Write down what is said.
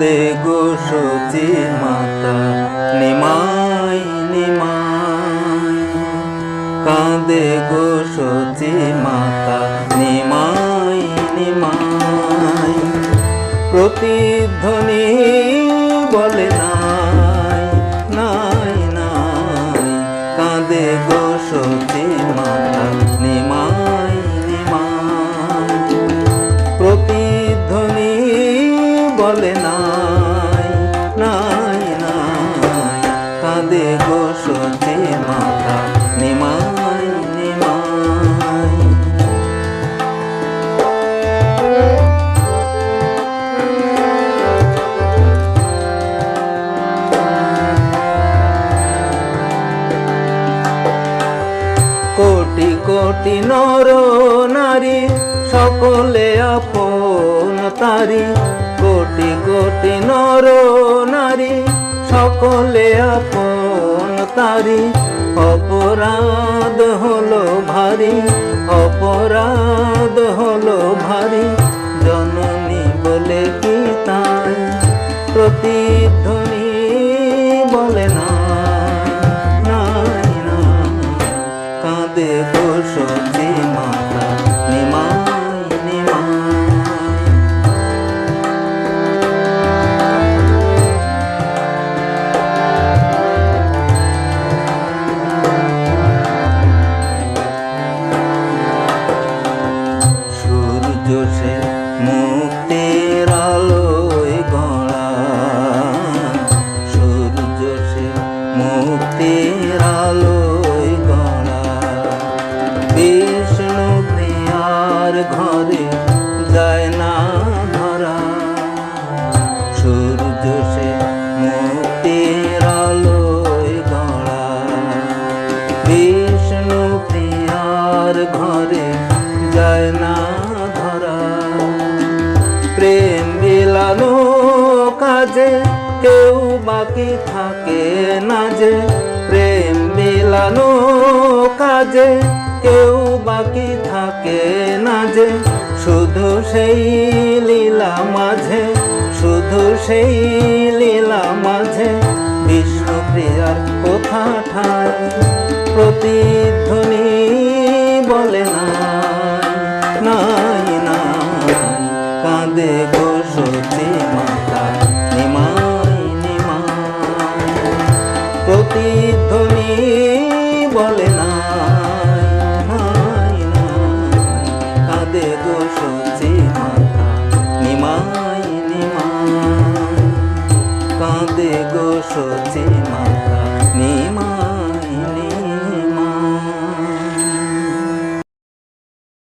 কাঁদে গো সচি মাতা, নিমাই নিমাই। কাঁদে গো সচি মাতা, নিমাই নিমাই। প্রতিধ্বনি বলে নাই নাই নাই। কাঁদে গো সচি মাতা, নিমাই নিমাই। প্রতিধ্বনি বলে নাই। গো সচি মাতা নিমাই নিমাই। কোটি কোটি নর নারী, সকলে আপন তারি। কোটি কোটি নর নারী সকলে আপন তারি। অপরাধ হলো ভারী, অপরাধ হলো ভারী। জননী বলে কি তাই প্রতিধ্বনি বলে না কাঁদে গো সত্যি সূর্য মুক্তির আলোয় গড়া। সূর্য সে মুক্তির আলোয় গড়া। বিষ্ণু প্রিয়ার ঘরে যায় না ধরা। সূর্য সে মুক্তির আলোয় গড়া। বিষ্ণু প্রিয়ার ঘরে যায় না প্রেম বিলানো কাজে কেউ বাকি থাকে না যে। প্রেম বিলানো কাজে কেউ বাকি থাকে না যে। শুধু সেই লীলা মাঝে, শুধু সেই লীলা মাঝে বিষ্ণুপ্রিয়ার কোথা ঠাই প্রতিধ্বনি বলে না নাই কাঁদে গো মাতা, নিমাই নিমাই। প্রতিধ্বনি বলে নাই কাঁদে গো মাতা, নিমাই নিমাই। কাঁদে গো সচি মাতা